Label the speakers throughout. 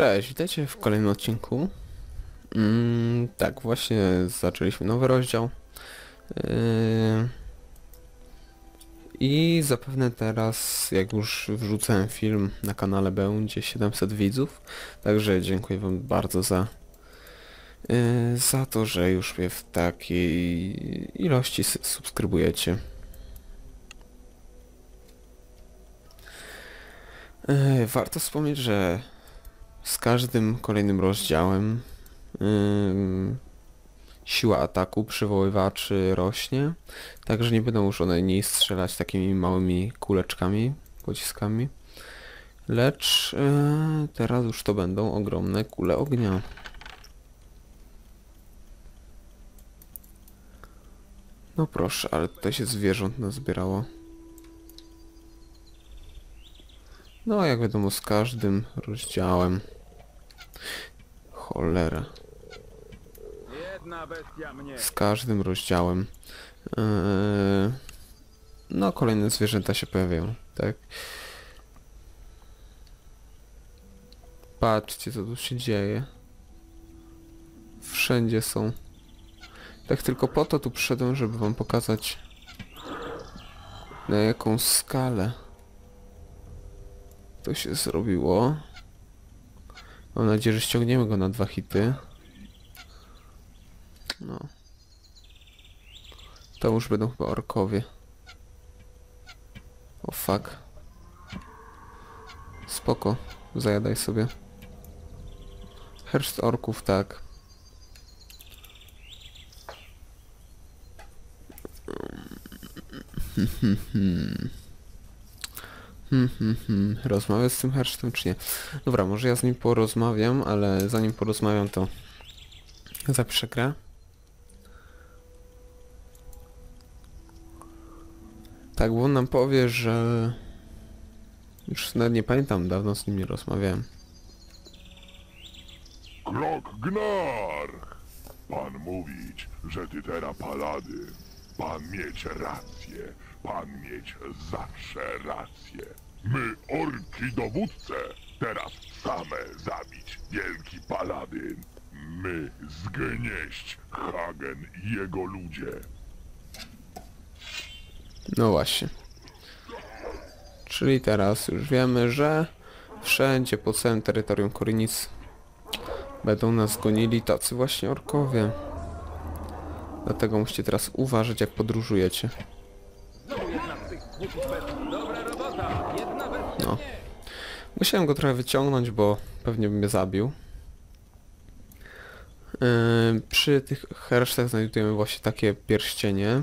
Speaker 1: Cześć, witajcie w kolejnym odcinku. Mm, tak, właśnie zaczęliśmy nowy rozdział. Yy, I zapewne teraz, jak już wrzucałem film na kanale, będzie 700 widzów. Także dziękuję wam bardzo za, za to, że już mnie w takiej ilości subskrybujecie. Yy, warto wspomnieć, że z każdym kolejnym rozdziałem ym, siła ataku przywoływaczy rośnie, także nie będą już one niej strzelać takimi małymi kuleczkami, pociskami, lecz teraz już to będą ogromne kule ognia. No proszę, ale tutaj się zwierząt nazbierało. No, jak wiadomo, z każdym rozdziałem. Cholera. Z każdym rozdziałem. Yy, no, kolejne zwierzęta się pojawiają, tak? Patrzcie, co tu się dzieje. Wszędzie są. Tak tylko po to tu przyszedłem, żeby wam pokazać na jaką skalę to się zrobiło. Mam nadzieję, że ściągniemy go na dwa hity. No. To już będą chyba orkowie. O fuck. Spoko. Zajadaj sobie. Herszt orków, tak. Hmm, hmm, hmm. Rozmawiać z tym hersztem czy nie? Dobra, może ja z nim porozmawiam, ale zanim porozmawiam to zapiszę grę. Tak, bo on nam powie, że... Już nawet nie pamiętam, dawno z nim nie rozmawiałem.
Speaker 2: Krok Gnar! Pan mówić, że ty teraz palady. Pan mieć rację. Pan mieć zawsze rację. My, orki dowódce, teraz same zabić wielki paladyn. My zgnieść Hagen i jego ludzie.
Speaker 1: No właśnie. Czyli teraz już wiemy, że wszędzie po całym terytorium Korynic będą nas gonili tacy właśnie orkowie. Dlatego musicie teraz uważać jak podróżujecie.
Speaker 3: Dobra robota. Jedna bestia
Speaker 1: No. Musiałem go trochę wyciągnąć, bo pewnie by mnie zabił. Yy, przy tych hersztach znajdujemy właśnie takie pierścienie.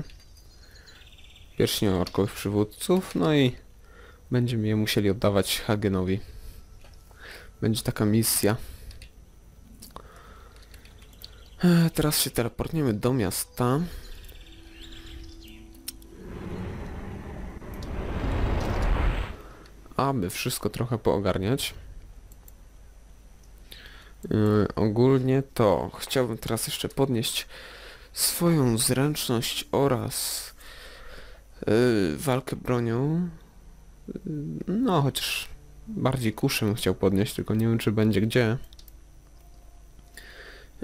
Speaker 1: Pierścienie orkowych przywódców, no i będziemy je musieli oddawać Hagenowi. Będzie taka misja. Yy, teraz się teleportniemy do miasta. Aby wszystko trochę poogarniać. Yy, ogólnie to chciałbym teraz jeszcze podnieść swoją zręczność oraz yy, walkę bronią. Yy, no, chociaż bardziej kuszę chciał podnieść, tylko nie wiem czy będzie gdzie.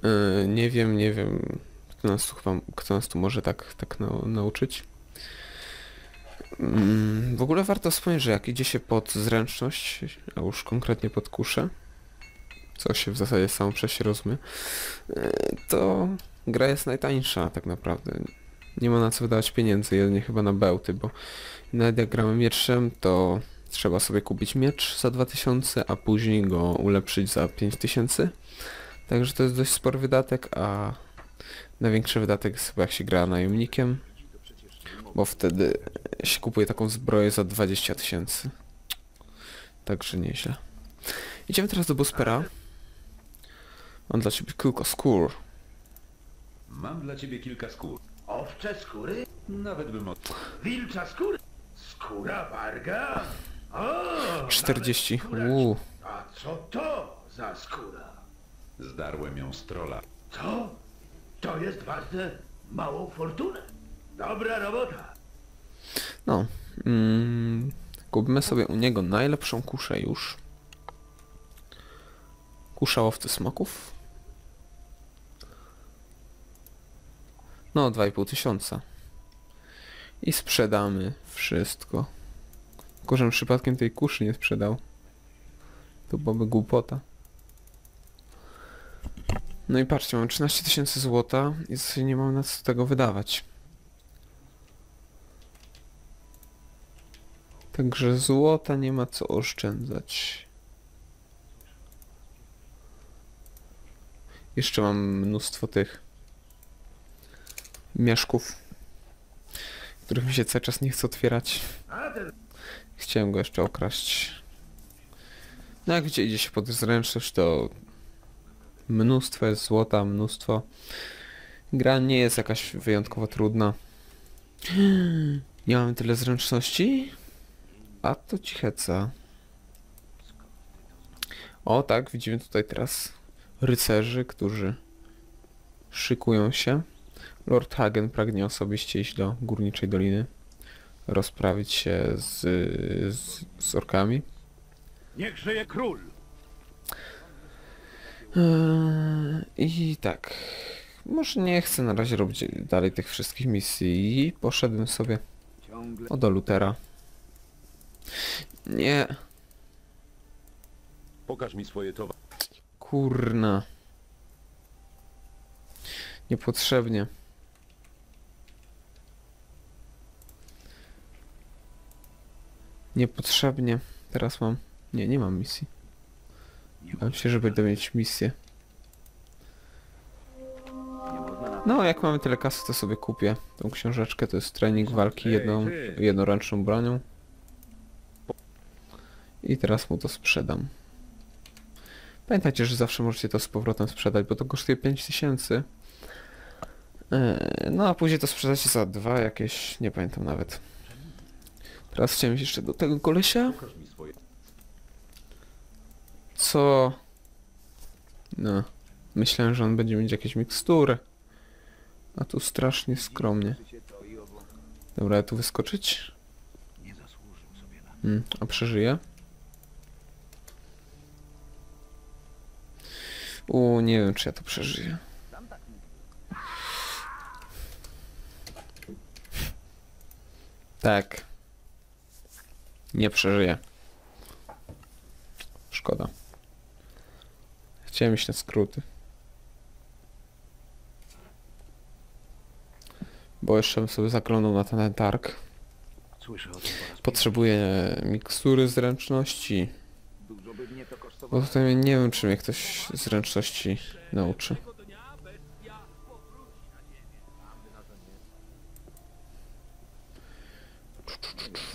Speaker 1: Yy, nie wiem, nie wiem, kto nas tu, kto nas tu może tak, tak nau- nauczyć. Mm, W ogóle warto wspomnieć, że jak idzie się pod zręczność, a już konkretnie pod kuszę, co się w zasadzie samo przez się rozumie, e, to gra jest najtańsza tak naprawdę. Nie ma na co wydawać pieniędzy, jedynie chyba na bełty, bo nawet jak gramy mieczem, to trzeba sobie kupić miecz za 2000, a później go ulepszyć za 5000. Także to jest dość spory wydatek, a największy wydatek jest chyba jak się gra najemnikiem, bo wtedy się kupuje taką zbroję za 20 tysięcy. Także nieźle. Idziemy teraz do Bospera. Mam dla ciebie kilka skór.
Speaker 4: Mam dla ciebie kilka skór.
Speaker 5: Owcze skóry?
Speaker 4: Nawet bym od...
Speaker 5: Wilcza skóra? Skóra warga? O,
Speaker 1: 40.
Speaker 5: nawet skóra-
Speaker 1: Uuu.
Speaker 5: A co to za skóra?
Speaker 4: Zdarłem ją z trola.
Speaker 5: Co? To jest warte małą fortunę. Dobra robota.
Speaker 1: No. Mm, kupmy sobie u niego najlepszą kuszę już. Kusza łowcy smoków. No, 2,5 tysiąca. I sprzedamy wszystko. Tylko, żebym przypadkiem tej kuszy nie sprzedał. To byłaby głupota. No i patrzcie, mam 13 tysięcy złota i nie mam na co tego wydawać. Także złota nie ma co oszczędzać. Jeszcze mam mnóstwo tych mieszków, których mi się cały czas nie chce otwierać. Chciałem go jeszcze okraść. No jak gdzie idzie się pod zręczność, to mnóstwo jest złota, mnóstwo. Gra nie jest jakaś wyjątkowo trudna. Nie mamy tyle zręczności? A to ci heca. O tak, widzimy tutaj teraz rycerzy, którzy szykują się. Lord Hagen pragnie osobiście iść do Górniczej Doliny, rozprawić się z, z, z orkami.
Speaker 5: niech żyje król.
Speaker 1: Eee, I tak, może nie chcę na razie robić dalej tych wszystkich misji i poszedłem sobie o do Lutera. Nie,
Speaker 4: Pokaż mi swoje towary.
Speaker 1: kurna. Niepotrzebnie. Niepotrzebnie. Teraz mam... Nie, nie mam misji. Bałem się, że będę mieć misję. No, jak mamy tyle kasy, to sobie kupię tą książeczkę. To jest trening walki jedną, jednoręczną bronią. I teraz mu to sprzedam. Pamiętajcie, że zawsze możecie to z powrotem sprzedać, bo to kosztuje 5000. Eee, No a później to sprzedacie za dwa jakieś, nie pamiętam nawet. Teraz chciałem jeszcze do tego kolesia. Co? No. Myślałem, że on będzie mieć jakieś mikstury. A tu strasznie skromnie. Dobra, ja tu wyskoczyć? Hmm, a przeżyję? U, nie wiem, czy ja to przeżyję. Tak. Nie przeżyję. Szkoda. Chciałem iść na skróty. Bo jeszcze bym sobie zaglądał na ten targ. Potrzebuję mikstury zręczności. Bo tutaj nie wiem, czy mnie ktoś zręczności nauczy.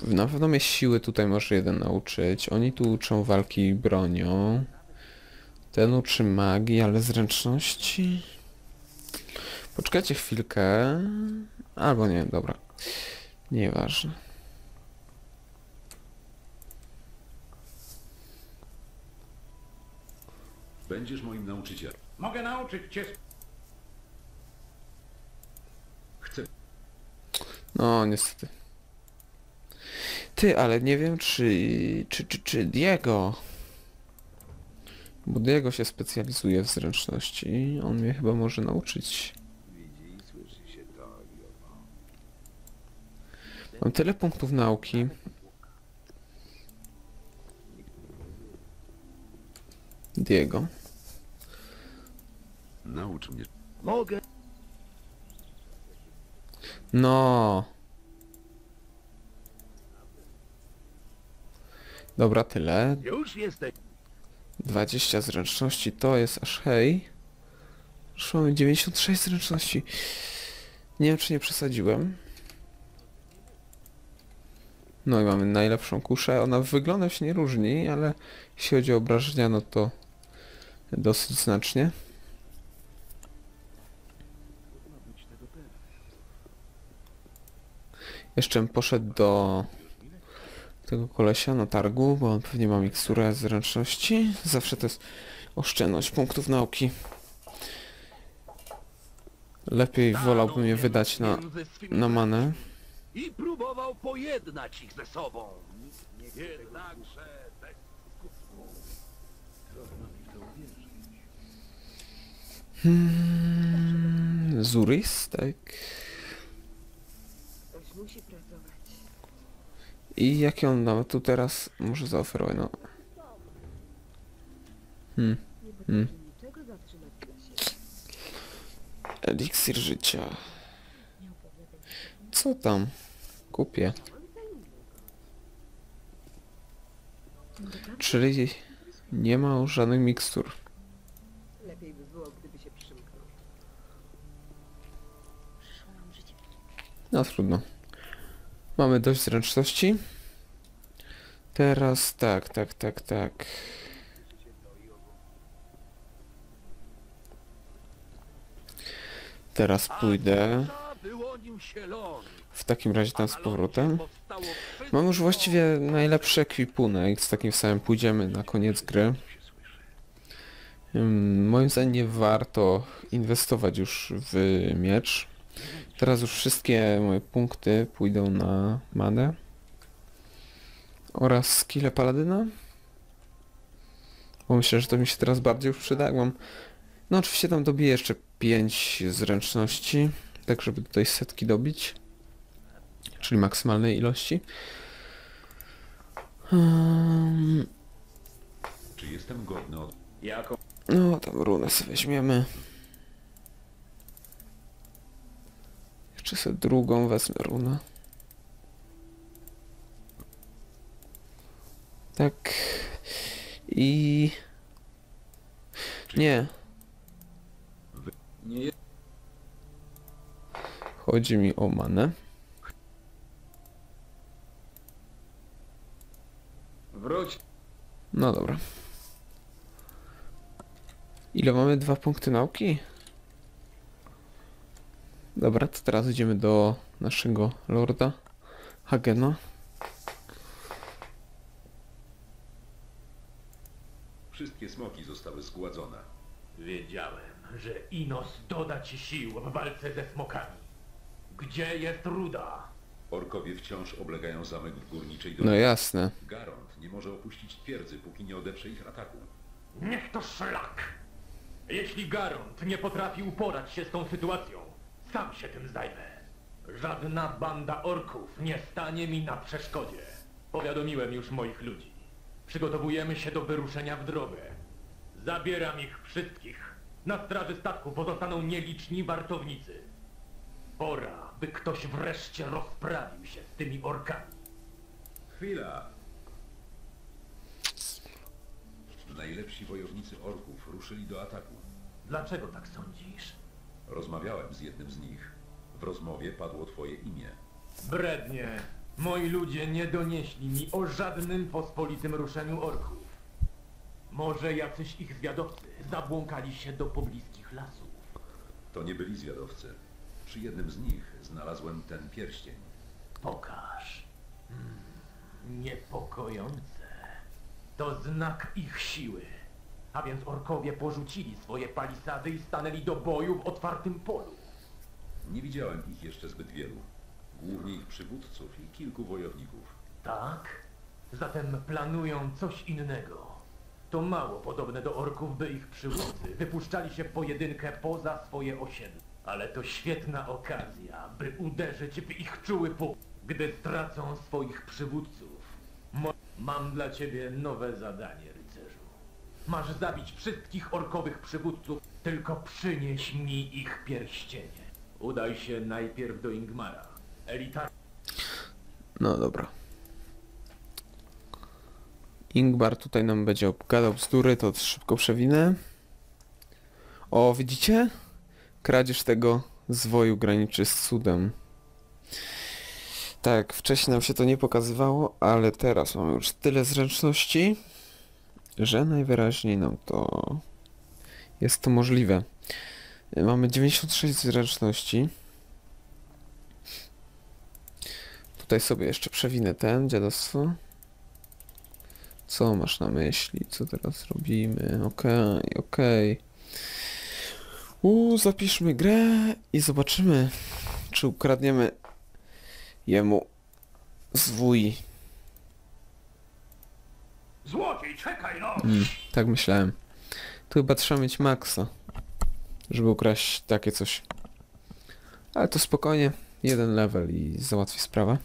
Speaker 1: Na pewno mnie siły tutaj może jeden nauczyć. Oni tu uczą walki bronią. Ten uczy magii, ale zręczności... Poczekajcie chwilkę. Albo nie, dobra. Nieważne.
Speaker 4: Będziesz moim nauczycielem.
Speaker 5: Mogę nauczyć cię.
Speaker 4: Chcę.
Speaker 1: No, niestety. Ty, ale nie wiem, czy, czy, czy, czy Diego... Bo Diego się specjalizuje w zręczności. On mnie chyba może nauczyć. Mam tyle punktów nauki. Diego.
Speaker 4: Naucz mnie.
Speaker 5: Mogę.
Speaker 1: No. Dobra, tyle.
Speaker 5: Już jesteś.
Speaker 1: 20 zręczności to jest aż hej. Już mamy 96 zręczności. Nie wiem czy nie przesadziłem. No i mamy najlepszą kuszę. Ona wyglądem się nie różni, ale jeśli chodzi o obrażenia, no to dosyć znacznie. Jeszcze poszedł do tego kolesia na targu, bo on pewnie ma miksturę zręczności. Zawsze to jest oszczędność punktów nauki. Lepiej wolałbym je wydać na, na manę.
Speaker 5: I próbował pojednać ich ze sobą. Jednakże bez skutku. Trudno mi w to uwierzyć.
Speaker 1: Hmm, Zuris, tak. I jakie on nam tu teraz może zaoferować? No. Hmm. Hmm. Eliksir życia. Co tam? Kupię. Czyli nie ma żadnych mikstur.
Speaker 6: lepiej by było, gdyby się przymknął. Przyszło nam życie.
Speaker 1: No trudno. Mamy dość zręczności. Teraz tak, tak, tak, tak. Teraz pójdę w takim razie tam z powrotem. Mam już właściwie najlepszy ekwipunek, z takim samym pójdziemy na koniec gry. Moim zdaniem nie warto inwestować już w miecz. Teraz już wszystkie moje punkty pójdą na manę. Oraz skille paladyna. Bo myślę, że to mi się teraz bardziej już przyda. Mam... No oczywiście tam dobiję jeszcze 5 zręczności, tak żeby tutaj setki dobić. Czyli maksymalnej ilości. Um,
Speaker 4: Czy jestem godny od...
Speaker 3: Jako
Speaker 1: no, tam runę sobie weźmiemy. Jeszcze sobie drugą wezmę runę. Tak. I... Nie. Chodzi mi o manę.
Speaker 3: Wróć.
Speaker 1: No dobra. Ile mamy? Dwa punkty nauki? Dobra, to teraz idziemy do naszego lorda Hagena.
Speaker 4: Wszystkie smoki zostały zgładzone.
Speaker 5: Wiedziałem, że Inos doda ci sił w walce ze smokami. Gdzie jest Ruda?
Speaker 4: Orkowie wciąż oblegają zamek w górniczej
Speaker 1: No
Speaker 4: dolinie.
Speaker 1: jasne.
Speaker 4: Garont nie może opuścić twierdzy, póki nie odeprze ich ataku.
Speaker 5: Niech to szlak! Jeśli Garont nie potrafi uporać się z tą sytuacją, sam się tym zajmę. Żadna banda orków nie stanie mi na przeszkodzie. Powiadomiłem już moich ludzi. Przygotowujemy się do wyruszenia w drogę. Zabieram ich wszystkich. Na straży statku pozostaną nieliczni wartownicy. Pora, by ktoś wreszcie rozprawił się z tymi orkami.
Speaker 4: Chwila! Najlepsi wojownicy orków ruszyli do ataku.
Speaker 5: Dlaczego tak sądzisz?
Speaker 4: Rozmawiałem z jednym z nich. W rozmowie padło twoje imię.
Speaker 5: Brednie. Moi ludzie nie donieśli mi o żadnym pospolitym ruszeniu orków. Może jacyś ich zwiadowcy zabłąkali się do pobliskich lasów.
Speaker 4: To nie byli zwiadowcy. Przy jednym z nich znalazłem ten pierścień.
Speaker 5: Pokaż. Hmm, niepokojące. To znak ich siły. A więc orkowie porzucili swoje palisady i stanęli do boju w otwartym polu.
Speaker 4: Nie widziałem ich jeszcze zbyt wielu. Głównie ich przywódców i kilku wojowników.
Speaker 5: Tak? Zatem planują coś innego. To mało podobne do orków, by ich przywódcy wypuszczali się w pojedynkę poza swoje osiedle. Ale to świetna okazja, by uderzyć w ich czuły punkt. Gdy stracą swoich przywódców, mam dla ciebie nowe zadanie. Masz zabić wszystkich orkowych przywódców, tylko przynieś mi ich pierścienie. Udaj się najpierw do Ingmara. Elitar
Speaker 1: No dobra. Ingbar tutaj nam będzie obgadał bzdury, to szybko przewinę. O, widzicie? Kradzież tego zwoju graniczy z cudem. Tak, wcześniej nam się to nie pokazywało, ale teraz mamy już tyle zręczności, że najwyraźniej nam to jest to możliwe. Mamy 96 zręczności. Tutaj sobie jeszcze przewinę ten dziadostwo. Co masz na myśli? Co teraz robimy? Okej, okej. Uuu, zapiszmy grę i zobaczymy, czy ukradniemy jemu zwój.
Speaker 5: Złodziej, czekaj no!
Speaker 1: Mm, tak myślałem. Tu chyba trzeba mieć maksa, żeby ukraść takie coś. Ale to spokojnie, jeden level i załatwi sprawę.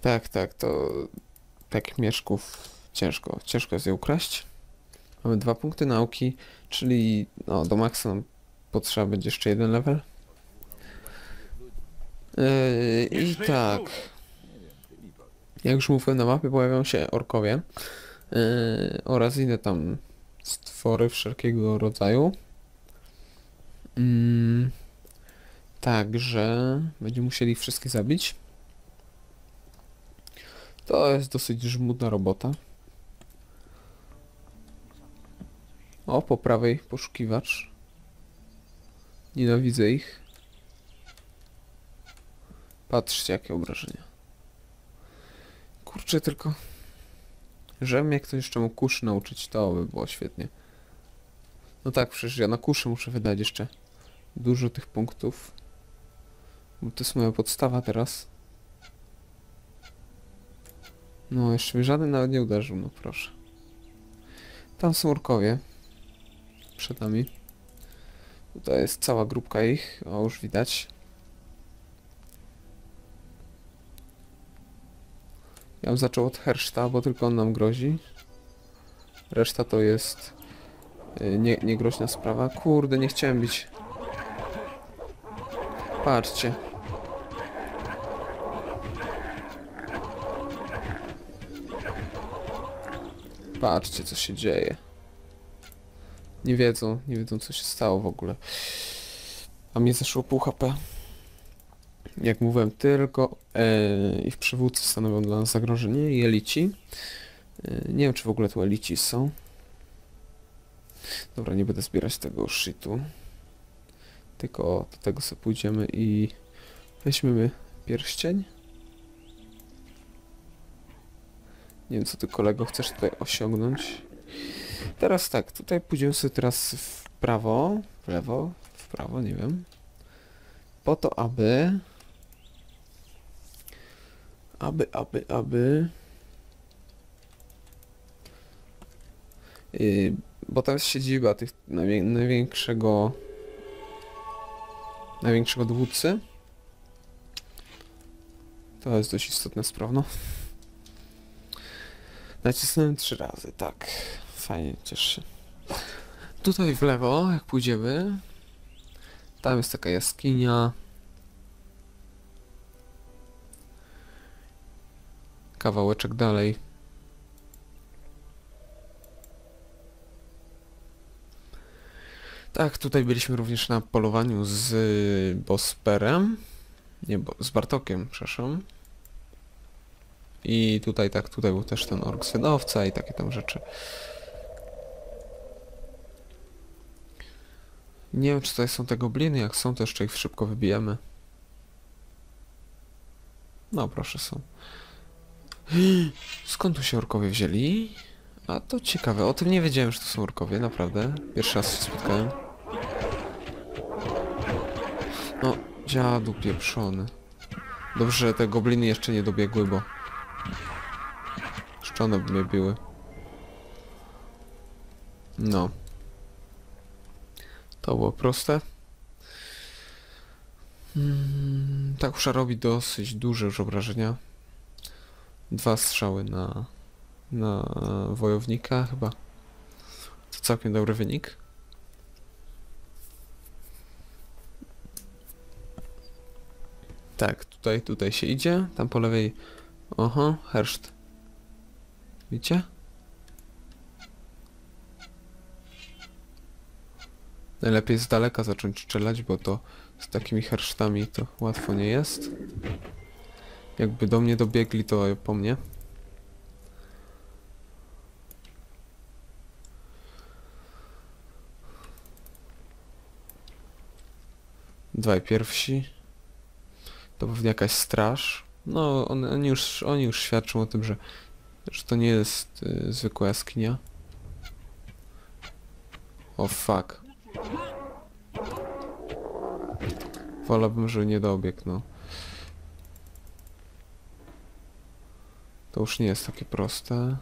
Speaker 1: Tak, tak, to takich mieszków ciężko, ciężko jest je ukraść. Mamy dwa punkty nauki, czyli no, do maksa nam potrzeba będzie jeszcze jeden level. Yy, I tak. Jak już mówiłem, na mapie pojawią się orkowie yy, oraz inne tam stwory wszelkiego rodzaju. Mm, także będziemy musieli wszystkie zabić. To jest dosyć żmudna robota. O, po prawej poszukiwacz. Nienawidzę ich. Patrzcie, jakie obrażenia. Kurczę, tylko... Że mnie ktoś jeszcze mógł kuszy nauczyć, to by było świetnie. No tak, przecież ja na kuszy muszę wydać jeszcze dużo tych punktów. Bo to jest moja podstawa teraz. No, jeszcze mi żaden nawet nie uderzył, no proszę. Tam są orkowie. Przed nami. Tutaj jest cała grupka ich, o już widać. Ja bym zaczął od Herszta, bo tylko on nam grozi. Reszta to jest y, nie, niegroźna sprawa. Kurde, nie chciałem bić. Patrzcie. Patrzcie, co się dzieje. Nie wiedzą, nie wiedzą, co się stało w ogóle. A mnie zeszło pół HP. Jak mówiłem, tylko e, ich przywódcy stanowią dla nas zagrożenie i elici. E, nie wiem, czy w ogóle tu elici są. Dobra, nie będę zbierać tego shitu. Tylko do tego sobie pójdziemy i weźmiemy pierścień. Nie wiem, co ty kolego chcesz tutaj osiągnąć. Teraz tak, tutaj pójdziemy sobie teraz w prawo, w lewo, w prawo, nie wiem. Po to, aby... Aby, aby, aby... Yy, bo tam jest siedziba tych najwię największego... Największego dowódcy. To jest dość istotna sprawa, no. Nacisnąłem trzy razy, tak. Fajnie, cieszę się. Tutaj w lewo, jak pójdziemy, tam jest taka jaskinia. Kawałeczek dalej. Tak, tutaj byliśmy również na polowaniu z Bosperem. Nie, bo, z Bartokiem, przepraszam. I tutaj tak, tutaj był też ten ork swydowca i takie tam rzeczy. Nie wiem, czy tutaj są te gobliny, jak są, to jeszcze ich szybko wybijemy. No, proszę, są. Skąd tu się orkowie wzięli? A to ciekawe, o tym nie wiedziałem, że to są orkowie, naprawdę. Pierwszy raz się spotkałem. No, dziadu pieprzony. Dobrze, że te gobliny jeszcze nie dobiegły, bo... Szczone by mnie biły. No. To było proste. Mm, ta kusza robi dosyć duże już obrażenia. Dwa strzały na, na wojownika chyba. To całkiem dobry wynik. Tak, tutaj, tutaj się idzie. Tam po lewej... Oho, herszt. Widzicie? Najlepiej z daleka zacząć strzelać, bo to z takimi hersztami to łatwo nie jest. Jakby do mnie dobiegli, to po mnie. Dwaj pierwsi. To pewnie jakaś straż. No, on, oni, już, oni już świadczą o tym, że, że to nie jest y, zwykła jaskinia. O fuck. Wolałbym, żeby nie dobiegł, no. To już nie jest takie proste.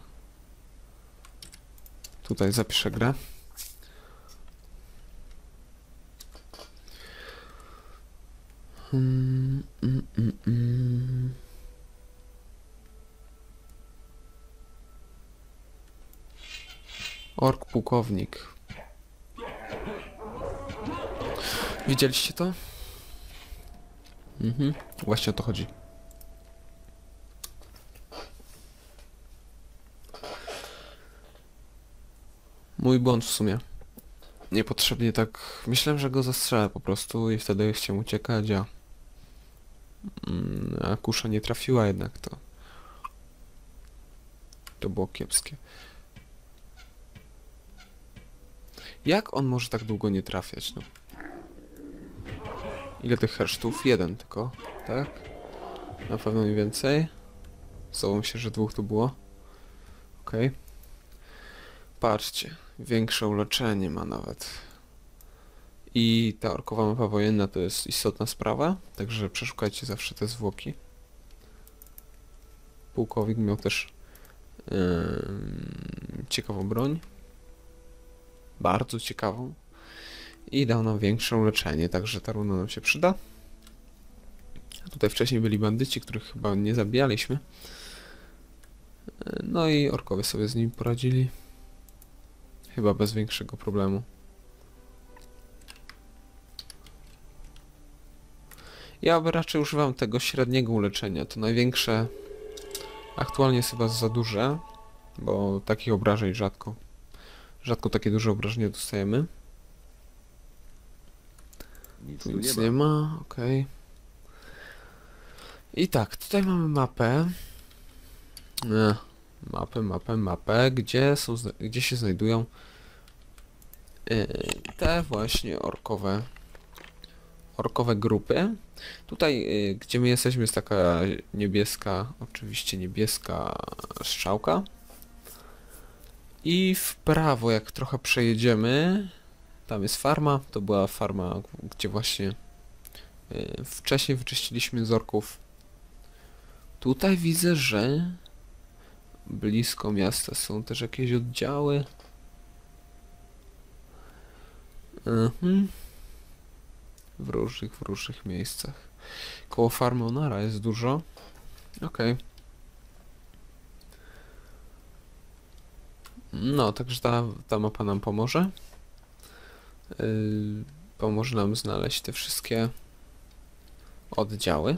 Speaker 1: Tutaj zapiszę grę. Ork pułkownik. Widzieliście to? Mhm, właśnie o to chodzi. Mój błąd w sumie. Niepotrzebnie tak... Myślałem, że go zastrzelę po prostu i wtedy chciałem uciekać, a... Mm, A kusza nie trafiła jednak, to... To było kiepskie. Jak on może tak długo nie trafiać, no? Ile tych hersztów? Jeden tylko, tak? Na pewno nie więcej. Zdawało mi się, że dwóch tu było. Okej. Patrzcie, większe uleczenie ma nawet. I ta orkowa mapa wojenna to jest istotna sprawa, także przeszukajcie zawsze te zwłoki. Pułkownik miał też em, ciekawą broń. Bardzo ciekawą. I dał nam większe uleczenie, także ta runa nam się przyda. A Tutaj wcześniej byli bandyci, których chyba nie zabijaliśmy. E, No i orkowie sobie z nimi poradzili. Chyba bez większego problemu. Ja raczej używam tego średniego uleczenia. To największe aktualnie jest chyba za duże, bo takich obrażeń rzadko. Rzadko takie duże obrażenia dostajemy.
Speaker 4: Nic
Speaker 1: Tu nic
Speaker 4: nie ma.
Speaker 1: ma, okej. I tak, tutaj mamy mapę. E, mapę, mapę, mapę, gdzie są, gdzie się znajdują e, te właśnie orkowe orkowe grupy. Tutaj, e, gdzie my jesteśmy, jest taka niebieska, oczywiście niebieska strzałka. I w prawo, jak trochę przejedziemy, tam jest farma. To była farma, gdzie właśnie e, wcześniej wyczyściliśmy z orków. Tutaj widzę, że blisko miasta są też jakieś oddziały. Mhm. W różnych, w różnych miejscach. Koło farmy Onara jest dużo. Okej. No, także ta, ta mapa nam pomoże. Yy, pomoże nam znaleźć te wszystkie oddziały.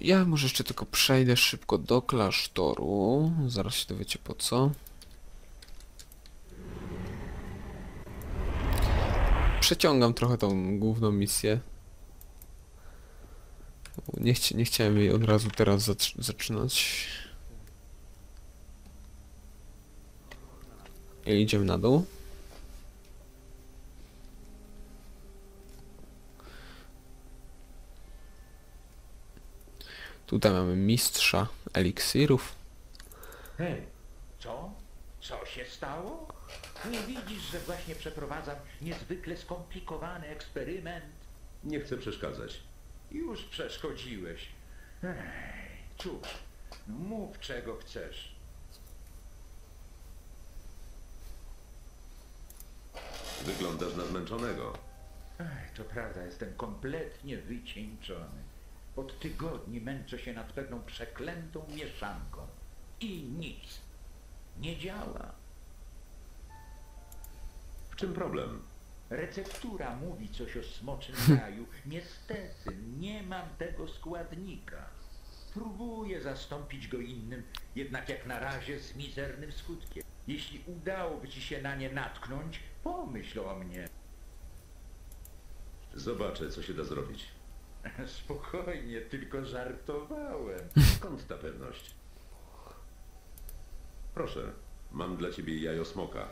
Speaker 1: Ja może jeszcze tylko przejdę szybko do klasztoru. Zaraz się dowiecie po co. Przeciągam trochę tą główną misję. Nie, chci nie chciałem jej od razu teraz zacz- zaczynać. I idziemy na dół. Tutaj mamy mistrza eliksirów.
Speaker 7: Hej, co? Co się stało? Nie widzisz, że właśnie przeprowadzam niezwykle skomplikowany eksperyment?
Speaker 4: Nie chcę przeszkadzać.
Speaker 7: Już przeszkodziłeś. Ej, cóż, no mów czego chcesz.
Speaker 4: Wyglądasz na zmęczonego.
Speaker 7: Ej, to prawda, jestem kompletnie wycieńczony. Od tygodni męczę się nad pewną przeklętą mieszanką. I nic. Nie działa.
Speaker 4: W czym problem?
Speaker 7: Receptura mówi coś o smoczym raju. Niestety nie mam tego składnika. Próbuję zastąpić go innym, jednak jak na razie z mizernym skutkiem. Jeśli udałoby ci się na nie natknąć, pomyśl o mnie.
Speaker 4: Zobaczę, co się da zrobić.
Speaker 7: Spokojnie, tylko żartowałem.
Speaker 4: Skąd ta pewność? Proszę, mam dla ciebie jajo smoka.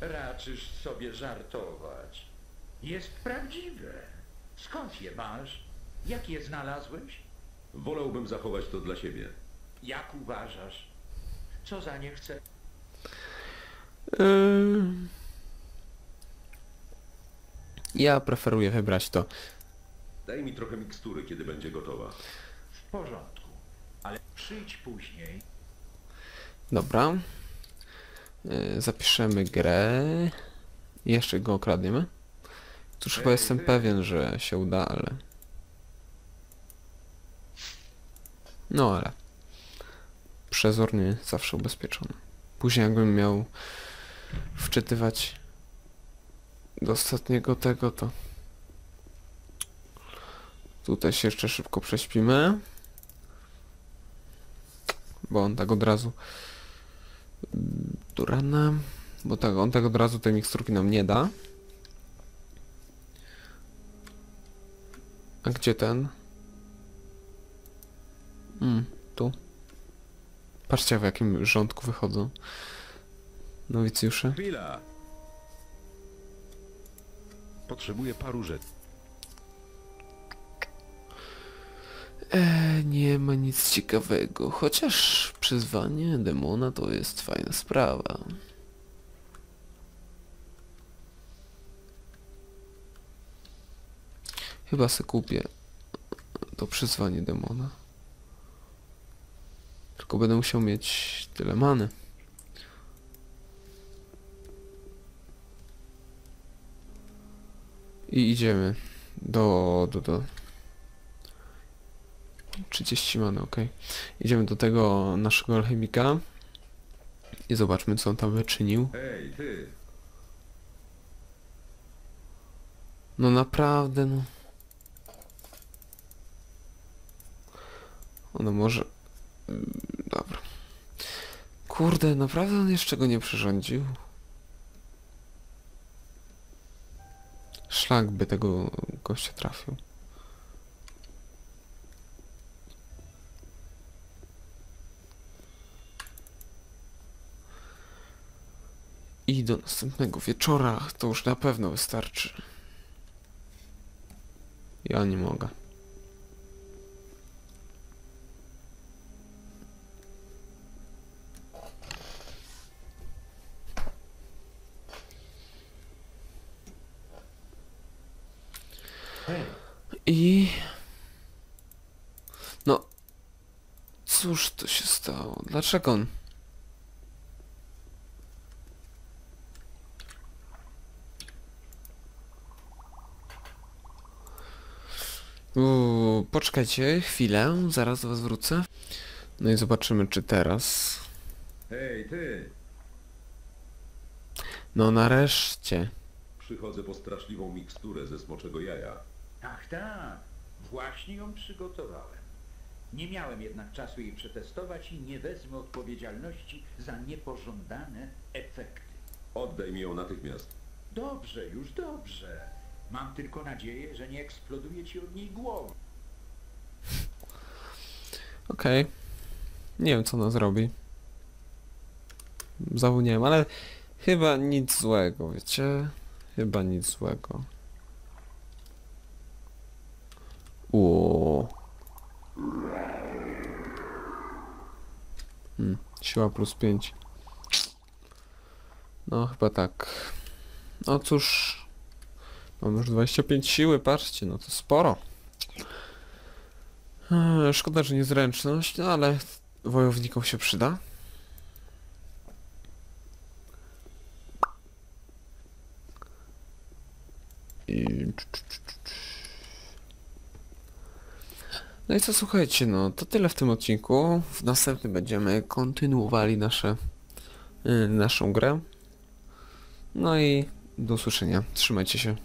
Speaker 7: Raczysz sobie żartować. Jest prawdziwe. Skąd je masz? Jak je znalazłeś?
Speaker 4: Wolałbym zachować to dla siebie.
Speaker 7: Jak uważasz? Co za nie chce?
Speaker 1: Yy... Ja preferuję wybrać to.
Speaker 4: Daj mi trochę mikstury, kiedy będzie gotowa.
Speaker 7: W porządku. Ale przyjdź później.
Speaker 1: Dobra. Yy, zapiszemy grę. I jeszcze go okradniemy. Cóż, chyba
Speaker 4: Ej,
Speaker 1: jestem
Speaker 4: ty.
Speaker 1: pewien, że się uda, ale... No ale... Przezornie zawsze ubezpieczony. Później jakbym miał wczytywać do ostatniego tego, to... Tutaj się jeszcze szybko prześpimy. Bo on tak od razu... Do rana... Bo tak, on tak od razu tej miksturki nam nie da. A gdzie ten? Mm, tu. Patrzcie w jakim rządku wychodzą. Nowicjusze.
Speaker 8: Chwila! Potrzebuję paru rzeczy.
Speaker 1: E, nie ma nic ciekawego, chociaż przyzwanie demona to jest fajna sprawa. Chyba se kupię to przyzwanie demona. Tylko będę musiał mieć tyle many. I idziemy do, do, do 30 many, ok. Idziemy do tego naszego alchemika i zobaczmy co on tam wyczynił.
Speaker 4: Hej, ty!
Speaker 1: No naprawdę, no. Ono może... Mm, Dobra. Kurde, naprawdę on jeszcze go nie przyrządził? Szlak by tego gościa trafił. I do następnego wieczora to już na pewno wystarczy. Ja nie mogę. I... No... Cóż to się stało? Dlaczego on... Uuu, poczekajcie chwilę, zaraz do was wrócę. No i zobaczymy, czy teraz...
Speaker 4: Hej, ty!
Speaker 1: No nareszcie.
Speaker 4: Przychodzę po straszliwą miksturę ze smoczego jaja.
Speaker 7: Ach tak, właśnie ją przygotowałem. Nie miałem jednak czasu jej przetestować i nie wezmę odpowiedzialności za niepożądane efekty.
Speaker 4: Oddaj mi ją natychmiast.
Speaker 7: Dobrze, już dobrze. Mam tylko nadzieję, że nie eksploduje ci od niej głowa.
Speaker 1: Okej. Nie wiem, co ona zrobi. Wiem, ale chyba nic złego, wiecie? Chyba nic złego. Uuu. Hmm, siła plus 5. No, chyba tak. No cóż. Mam już 25 siły, patrzcie, no to sporo. Eee, Szkoda, że niezręczność, no ale wojownikom się przyda. No i co, słuchajcie, no to tyle w tym odcinku. W następnym będziemy kontynuowali nasze, y, naszą grę. No i do usłyszenia. Trzymajcie się.